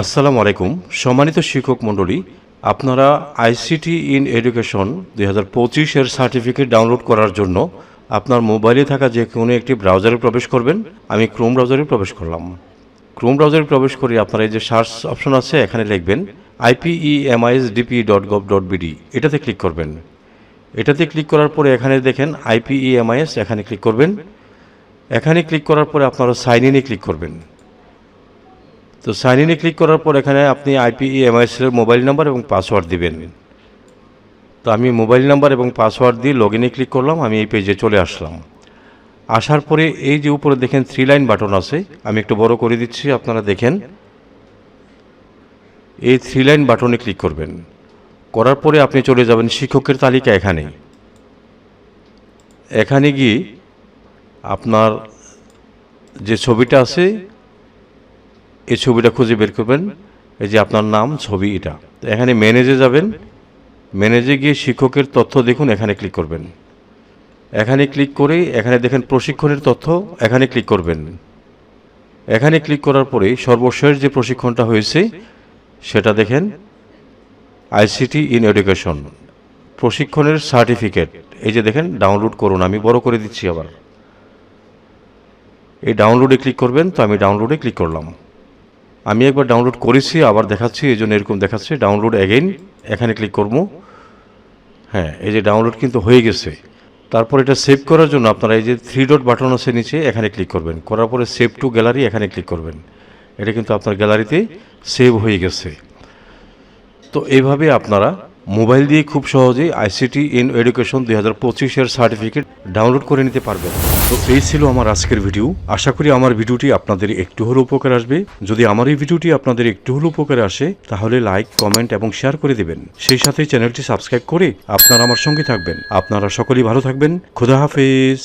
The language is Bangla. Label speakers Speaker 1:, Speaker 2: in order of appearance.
Speaker 1: আসসালামু আলাইকুম। সম্মানিত শিক্ষক মণ্ডলী, আপনারা আইসিটি ইন এডুকেশন দুই হাজার পঁচিশের সার্টিফিকেট ডাউনলোড করার জন্য আপনার মোবাইলে থাকা যে কোনো একটি ব্রাউজারে প্রবেশ করবেন। আমি ক্রোম ব্রাউজারে প্রবেশ করলাম। ক্রোম ব্রাউজারে প্রবেশ করে আপনারা এই যে সার্চ অপশন আছে, এখানে লিখবেন IPEMIS DP dot gov dot BD এটাতে ক্লিক করবেন। এটাতে ক্লিক করার পরে এখানে দেখেন আইপিইএমআইএস এখানে ক্লিক করবেন। এখানে ক্লিক করার পরে আপনারা সাইন ইনে ক্লিক করবেন। তো সাইন ইনে ক্লিক করার পর এখানে আপনি আইপিই এমআইএসের মোবাইল নাম্বার এবং পাসওয়ার্ড দিবেন। তো আমি মোবাইল নাম্বার এবং পাসওয়ার্ড দিয়ে লগ ইনে ক্লিক করলাম, আমি এই পেজে চলে আসলাম। আসার পরে এই যে উপরে দেখেন থ্রি লাইন বাটন আছে, আমি একটু বড় করে দিচ্ছি, আপনারা দেখেন। এই থ্রি লাইন বাটনে ক্লিক করবেন। করার পরে আপনি চলে যাবেন শিক্ষকের তালিকা এখানে। এখানে গিয়ে আপনার যে ছবিটা আছে এই ছবিটা খুঁজে বের করবেন। এই যে আপনার নাম, ছবি এটা। এখানে ম্যানেজে যাবেন। ম্যানেজে গিয়ে শিক্ষকের তথ্য দেখুন, এখানে ক্লিক করবেন। এখানে ক্লিক করে এখানে দেখেন প্রশিক্ষণের তথ্য, এখানে ক্লিক করবেন। এখানে ক্লিক করার পরে সর্বশেষ যে প্রশিক্ষণটা হয়েছে, সেটা দেখেন আইসিটি ইন এডুকেশন প্রশিক্ষণের সার্টিফিকেট এই যে দেখেন ডাউনলোড করুন, আমি বড় করে দিচ্ছি আবার। এই ডাউনলোডে ক্লিক করবেন, তো আমি ডাউনলোডে ক্লিক করলাম। আমি একবার ডাউনলোড করেছি, আবার দেখাচ্ছি, এই জন্য এরকম দেখাচ্ছে। ডাউনলোড অ্যাগেইন এখানে ক্লিক করব। হ্যাঁ এই যে ডাউনলোড কিন্তু হয়ে গেছে। তারপর এটা সেভ করার জন্য আপনারা এই যে থ্রি ডট বাটন আছে নিচে, এখানে ক্লিক করবেন। করার পরে সেভ টু গ্যালারি এখানে ক্লিক করবেন। এটা কিন্তু আপনার গ্যালারিতে সেভ হয়ে গেছে। তো এইভাবে আপনারা মোবাইল দিয়ে খুব সহজেই আইসিটি ইন এডুকেশন দুই হাজার পঁচিশের সার্টিফিকেট ডাউনলোড করে নিতে পারবেন। তো এই ছিল আমার আজকের ভিডিও। আশা করি আমার ভিডিওটি আপনাদের একটু হলেও উপকার আসবে। যদি আমার এই ভিডিওটি আপনাদের একটু হলেও উপকারে আসে, তাহলে লাইক, কমেন্ট এবং শেয়ার করে দেবেন। সেই সাথে চ্যানেলটি সাবস্ক্রাইব করে আপনারা আমার সঙ্গে থাকবেন। আপনারা সকলেই ভালো থাকবেন। খুদা হাফেজ।